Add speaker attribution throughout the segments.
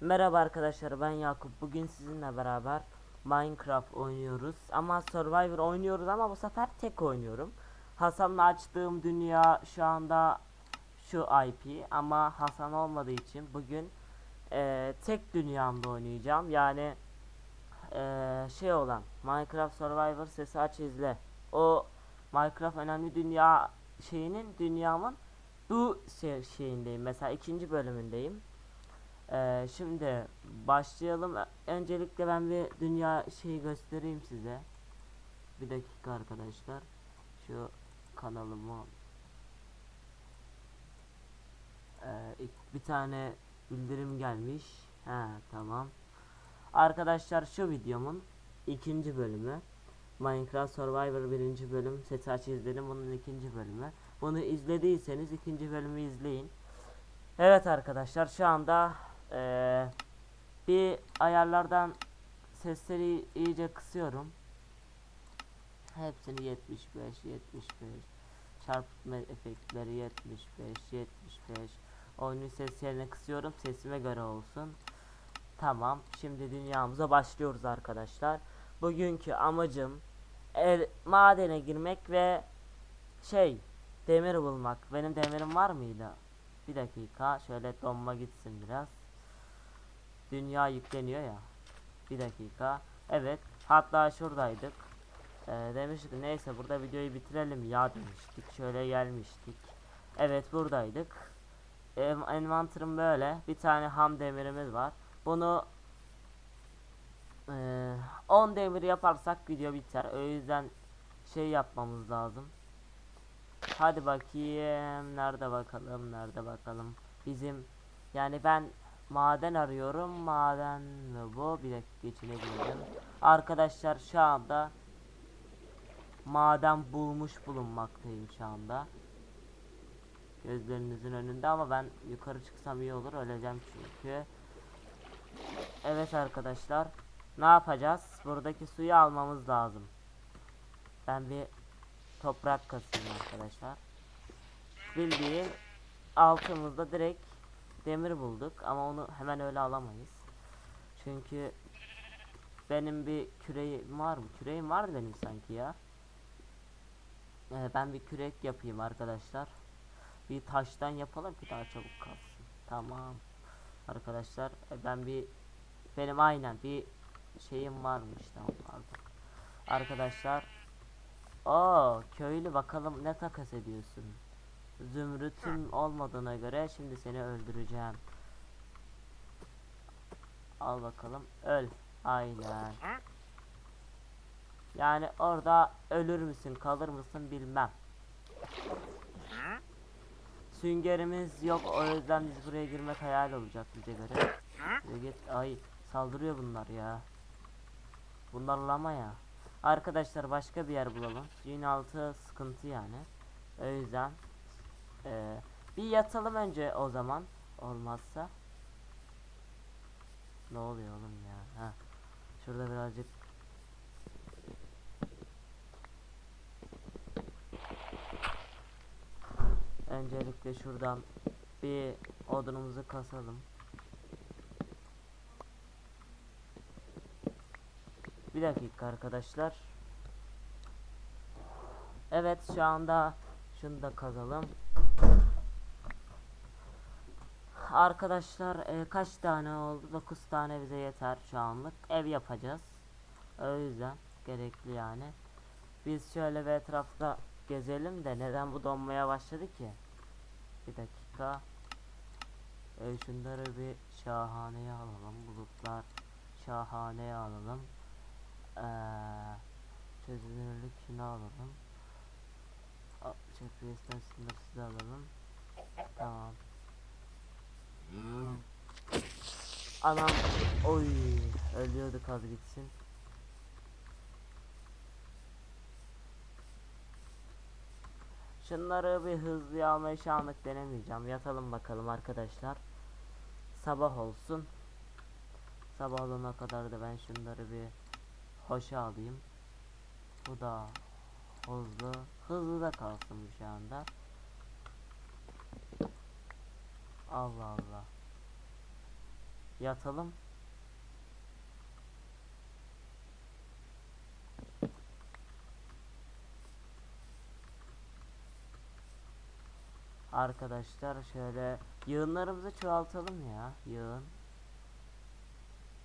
Speaker 1: Merhaba arkadaşlar ben Yakup. Bugün sizinle beraber Minecraft oynuyoruz. Ama Survivor oynuyoruz ama bu sefer tek oynuyorum. Hasan'la açtığım dünya şu anda şu IP ama Hasan olmadığı için bugün eee, tek dünyamda oynayacağım. Yani eee, şey olan Minecraft Survivor sesi aç izle. O Minecraft önemli dünya şeyinin dünyamın bu şey, şeyindeyim. Mesela ikinci bölümündeyim. Ee, şimdi başlayalım. Öncelikle ben bir dünya şeyi göstereyim size. Bir dakika arkadaşlar. Şu kanalımı ee, ilk bir tane bildirim gelmiş. He tamam. Arkadaşlar şu videomun ikinci bölümü. Minecraft Survivor birinci bölüm seti aç izledim bunun ikinci bölümü. Bunu izlediyseniz ikinci bölümü izleyin. Evet arkadaşlar şu anda eee, bir ayarlardan sesleri iyice kısıyorum. Hepsini 75 75 çarpıtma efektleri 75 75 oyunun ses yerine kısıyorum sesime göre olsun. Tamam şimdi dünyamıza başlıyoruz arkadaşlar. Bugünkü amacım el, madene girmek ve şey demir bulmak. Benim demirim var mıydı? Bir dakika şöyle donma gitsin biraz. Dünya yükleniyor ya. Bir dakika. Evet. Hatta şuradaydık. Ee, demiştik neyse burada videoyu bitirelim ya demiştik. Şöyle gelmiştik. Evet buradaydık. Ev, envanterim böyle. Bir tane ham demirimiz var. Bunu eee, 10 demir yaparsak video biter. O yüzden şey yapmamız lazım. Hadi bakayım. Nerede bakalım? Nerede bakalım? Bizim yani ben maden arıyorum. Maden mi bu? Bir dakika içine. Arkadaşlar şu anda maden bulmuş bulunmaktayım şu anda. Gözlerinizin önünde ama ben yukarı çıksam iyi olur. Öleceğim çünkü. Evet arkadaşlar. Ne yapacağız? Buradaki suyu almamız lazım. Ben bir toprak kasayım arkadaşlar. Bildiğin altımızda direkt demir bulduk ama onu hemen öyle alamayız. Çünkü benim bir küreğim var mı? Küreğim vardı benim sanki ya. Ee, ben bir kürek yapayım arkadaşlar. Bir taştan yapalım ki daha çabuk kalsın. Tamam. Arkadaşlar e, ben bir benim aynen bir şeyim varmış tamam pardon. Arkadaşlar o köylü bakalım ne takas ediyorsun. Zümrütüm olmadığına göre şimdi seni öldüreceğim. Al bakalım öl. Aynen. Yani orada ölür müsün kalır mısın bilmem. Süngerimiz yok o yüzden biz buraya girmek hayal olacak bize göre. Git ay saldırıyor bunlar ya. Bunlar lama ya. Arkadaşlar başka bir yer bulalım. Suyun altı sıkıntı yani. O yüzden eee, bir yatalım önce o zaman. Olmazsa. Ne oluyor oğlum ya? Ha. Şurada birazcık Öncelikle şuradan bir odunumuzu kasalım. Bir dakika arkadaşlar. Evet şu anda şunu da kazalım. Arkadaşlar e, kaç tane oldu? 9 tane bize yeter şu anlık. Ev yapacağız. O yüzden gerekli yani. Biz şöyle bir etrafta gezelim de neden bu donmaya başladı ki? Bir dakika. E, şunları bir şahaneye alalım. Bulutlar şahaneye alalım. Ee, çözünürlük şunu alalım. CPS'ten sınırsız alalım. Tamam. Anam oy ölüyorduk az gitsin. Şunları bir hızlı almayı şu denemeyeceğim. Yatalım bakalım arkadaşlar. Sabah olsun. Sabah olana kadar da ben şunları bir hoşa alayım. Bu da hızlı. Hızlı da kalsın şu anda. Allah Allah. yatalım. Arkadaşlar şöyle yığınlarımızı çoğaltalım ya. Yığın.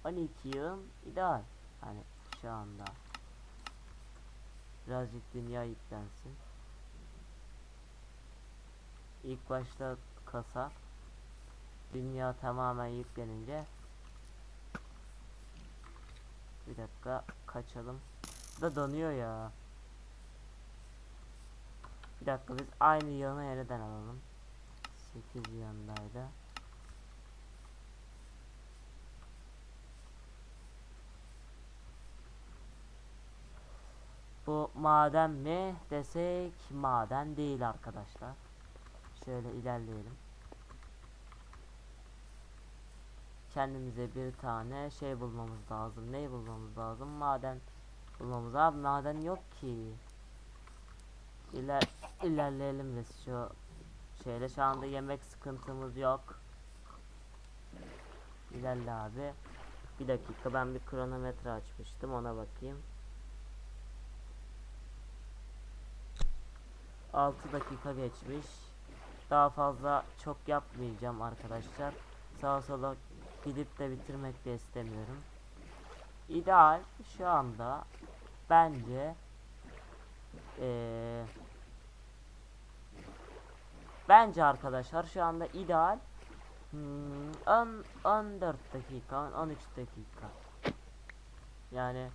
Speaker 1: 12 yığın ideal. Hani şu anda. Birazcık dünya yüklensin. İlk başta kasar. Dünya tamamen yüklenince bir dakika kaçalım. Da donuyor ya. Bir dakika biz aynı yanı yeniden alalım. 8 yanındaydı. Bu maden mi desek maden değil arkadaşlar. Şöyle ilerleyelim. Kendimize bir tane şey bulmamız lazım. Ne bulmamız lazım? Maden bulmamız. Abi maden yok ki. İler ilerleyelim biz şu şeyle şu anda yemek sıkıntımız yok. İlerle abi. Bir dakika ben bir kronometre açmıştım ona bakayım. 6 dakika geçmiş. Daha fazla çok yapmayacağım arkadaşlar. Sağa sola gidip de bitirmek de istemiyorum. İdeal şu anda bence eee bence arkadaşlar şu anda ideal. Hmm, 10 14 dakika 13 dakika. Yani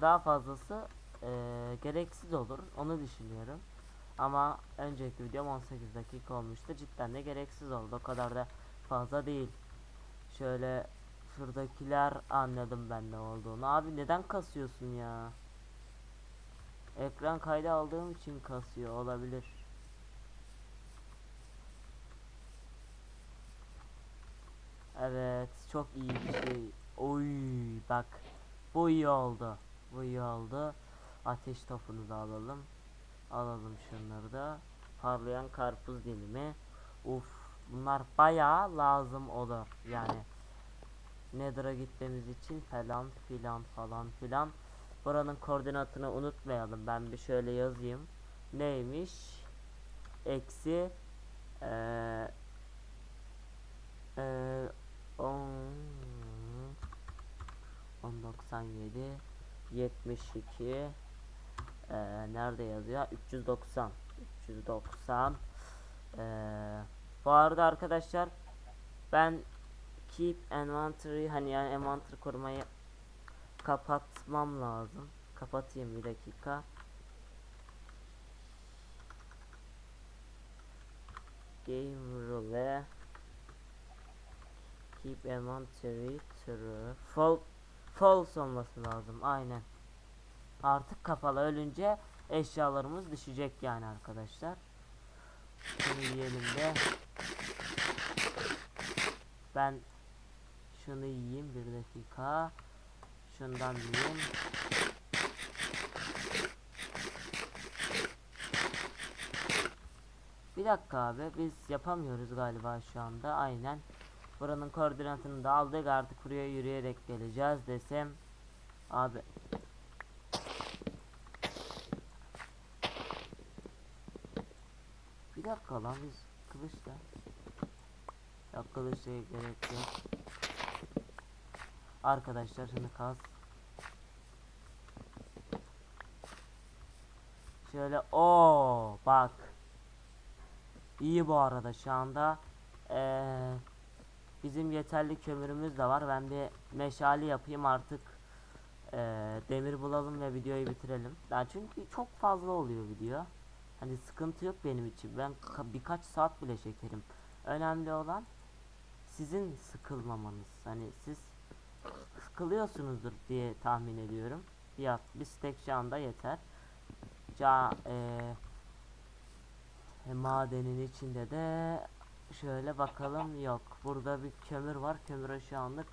Speaker 1: daha fazlası eee, gereksiz olur onu düşünüyorum. Ama önceki videom 18 dakika olmuştu cidden de gereksiz oldu. O kadar da fazla değil şöyle şuradakiler anladım ben ne olduğunu abi neden kasıyorsun ya ekran kaydı aldığım için kasıyor olabilir Evet, çok iyi bir şey. Oy, bak. Bu iyi oldu. Bu iyi oldu. Ateş topunu da alalım. Alalım şunları da. Parlayan karpuz dilimi. Uf, bunlar bayağı lazım olur. Yani Nether'a gitmemiz için falan filan falan filan. Buranın koordinatını unutmayalım. Ben bir şöyle yazayım. Neymiş? Eksi eee eee 10 1097 72 eee nerede yazıyor? 390 390 eee bu arada arkadaşlar ben keep inventory hani yani envanter korumayı kapatmam lazım. Kapatayım bir dakika. Game rule keep inventory true Fal false olması lazım aynen. Artık kapalı ölünce eşyalarımız düşecek yani arkadaşlar. Şunu yiyelim de. Ben şunu yiyeyim bir dakika. Şundan yiyeyim. Bir dakika abi biz yapamıyoruz galiba şu anda aynen. Buranın koordinatını da aldık artık buraya yürüyerek geleceğiz desem. Abi. Bir dakika lan biz kılıçla. Kılıçla gerek yok. Arkadaşlar şimdi kaz. Şöyle o bak. İyi bu arada şu anda. Eee Bizim yeterli kömürümüz de var. Ben bir meşale yapayım artık. Ee, demir bulalım ve videoyu bitirelim. Yani çünkü çok fazla oluyor video. Hani sıkıntı yok benim için. Ben ka- birkaç saat bile çekerim. Önemli olan sizin sıkılmamanız. Hani siz sıkılıyorsunuzdur diye tahmin ediyorum. Ya bir stek şu anda yeter. Ca ee, e, madenin içinde de Şöyle bakalım yok. Burada bir kömür var. Kömüre şu anlık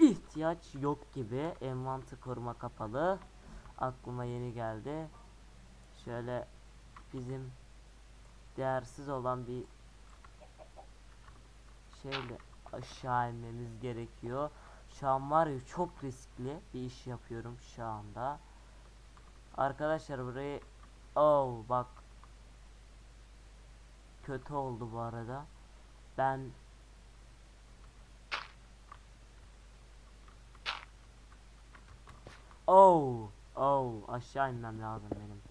Speaker 1: ihtiyaç yok gibi. Envantı koruma kapalı. Aklıma yeni geldi. Şöyle bizim değersiz olan bir şeyle aşağı inmemiz gerekiyor. Şu an var ya çok riskli bir iş yapıyorum şu anda. Arkadaşlar burayı oh bak kötü oldu bu arada. Ben Oh, oh, aşağı inmem lazım benim.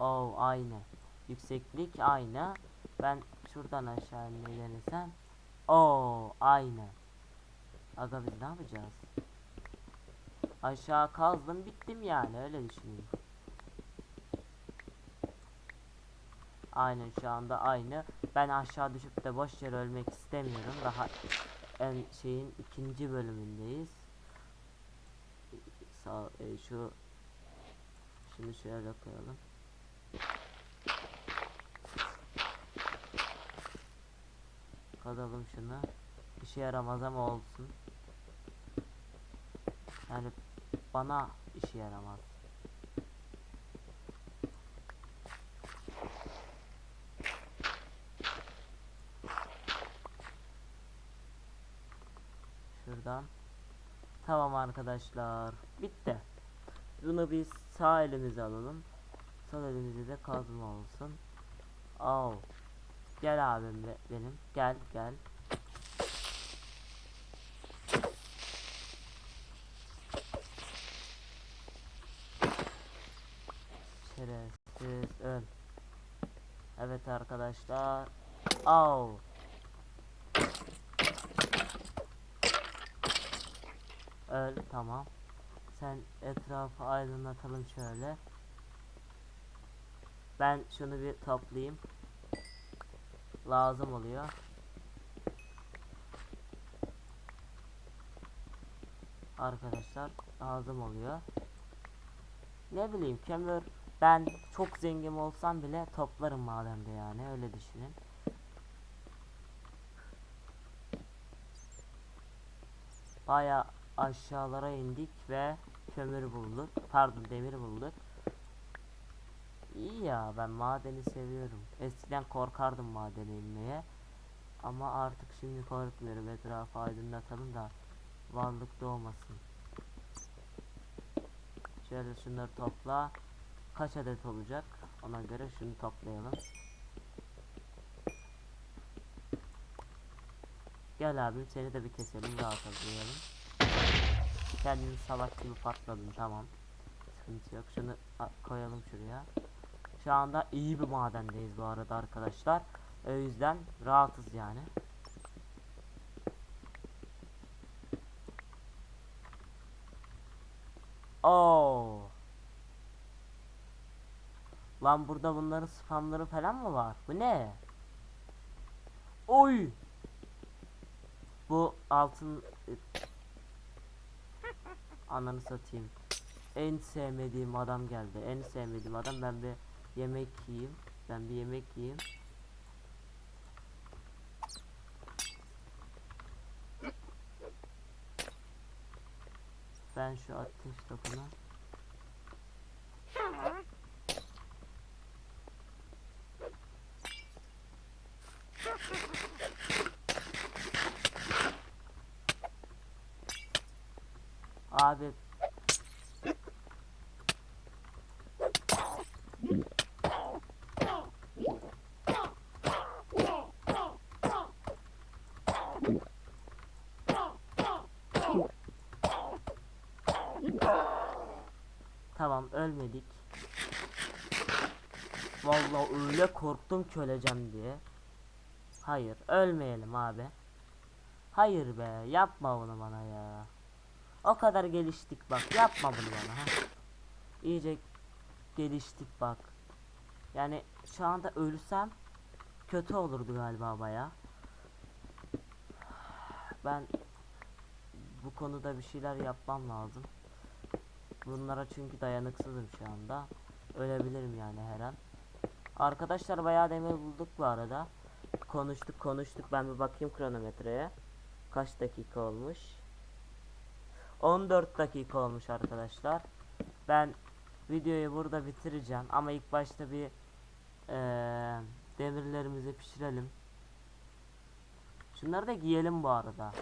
Speaker 1: Oh, aynı. Yükseklik aynı. Ben şuradan aşağı denesem. Oh, aynı. Aga biz ne yapacağız? Aşağı kazdım bittim yani öyle düşüneyim. Aynen şu anda aynı. Ben aşağı düşüp de boş yere ölmek istemiyorum. Daha en şeyin ikinci bölümündeyiz. Sağ e, şu şunu şöyle koyalım. Kadalım şunu. İşe yaramaz ama olsun. Yani bana işe yaramaz. Şuradan. Tamam arkadaşlar. Bitti. Bunu biz sağ elimize alalım. Sol elimizde de kazma olsun. Al. Gel abim be- benim. Gel gel. Şerefsiz öl. Evet arkadaşlar. Al. Öl tamam. Sen etrafı aydınlatalım şöyle. Ben şunu bir toplayayım. Lazım oluyor. Arkadaşlar lazım oluyor. Ne bileyim kömür ben çok zengin olsam bile toplarım mademde yani öyle düşünün. Baya aşağılara indik ve kömür bulduk. Pardon demir bulduk. İyi ya ben madeni seviyorum. Eskiden korkardım madene inmeye. Ama artık şimdi korkmuyorum. Etrafı aydınlatalım da varlık doğmasın. Şöyle şunları topla. Kaç adet olacak? Ona göre şunu toplayalım. Gel abim seni de bir keselim rahat atlayalım. Kendini salak gibi patladın tamam. Sıkıntı yok. Şunu koyalım şuraya. Şu anda iyi bir madendeyiz bu arada arkadaşlar. O yüzden rahatız yani. Oo. Lan burada bunların spamları falan mı var? Bu ne? Oy. Bu altın Ananı satayım. En sevmediğim adam geldi. En sevmediğim adam ben bir yemek yiyeyim. Ben bir yemek yiyeyim. Ben şu ateş topunu ölmedik. Vallahi öyle korktum ki öleceğim diye. Hayır ölmeyelim abi. Hayır be yapma bunu bana ya. O kadar geliştik bak yapma bunu bana ha. İyice geliştik bak. Yani şu anda ölsem kötü olurdu galiba baya. Ben bu konuda bir şeyler yapmam lazım. Bunlara çünkü dayanıksızım şu anda. Ölebilirim yani her an. Arkadaşlar bayağı demir bulduk bu arada. Konuştuk konuştuk. Ben bir bakayım kronometreye. Kaç dakika olmuş? 14 dakika olmuş arkadaşlar. Ben videoyu burada bitireceğim ama ilk başta bir eee, Demirlerimizi pişirelim. Şunları da giyelim bu arada.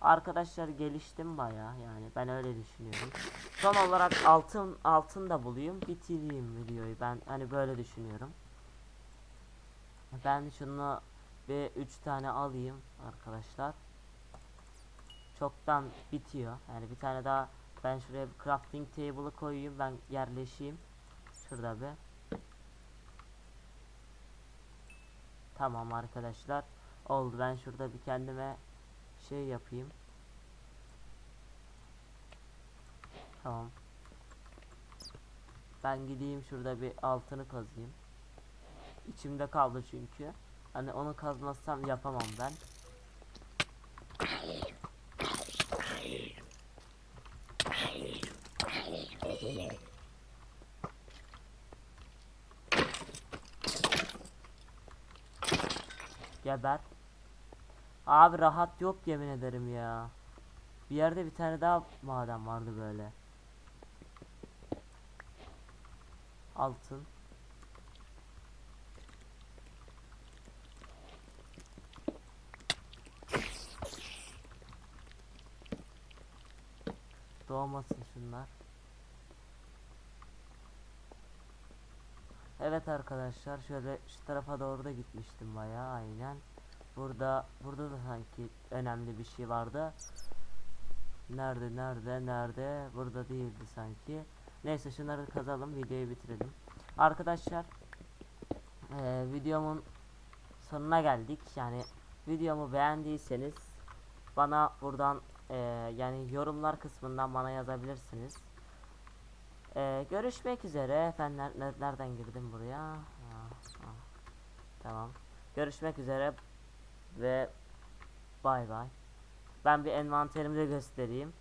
Speaker 1: Arkadaşlar geliştim baya yani ben öyle düşünüyorum. Son olarak altın altın da bulayım bitireyim videoyu ben hani böyle düşünüyorum. Ben şunu bir üç tane alayım arkadaşlar. Çoktan bitiyor. Yani bir tane daha ben şuraya bir crafting table'ı koyayım ben yerleşeyim. Şurada bir. Tamam arkadaşlar. Oldu ben şurada bir kendime şey yapayım. Tamam. Ben gideyim şurada bir altını kazayım. İçimde kaldı çünkü. Hani onu kazmazsam yapamam ben. Geber. Abi rahat yok yemin ederim ya. Bir yerde bir tane daha maden vardı böyle. Altın. Doğmasın şunlar. Evet arkadaşlar şöyle şu tarafa doğru da gitmiştim bayağı aynen. Burada burada da sanki önemli bir şey vardı. Nerede nerede nerede burada değildi sanki. Neyse şunları kazalım videoyu bitirelim. Arkadaşlar eee, videomun sonuna geldik. Yani videomu beğendiyseniz bana buradan eee, yani yorumlar kısmından bana yazabilirsiniz. Eee, görüşmek üzere. Ben ner- nereden girdim buraya? Ha, ha. Tamam. Görüşmek üzere ve bay bay. Ben bir envanterimi de göstereyim.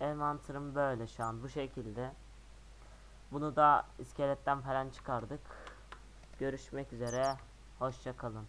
Speaker 1: Envanterim böyle şu an bu şekilde. Bunu da iskeletten falan çıkardık. Görüşmek üzere. Hoşça kalın.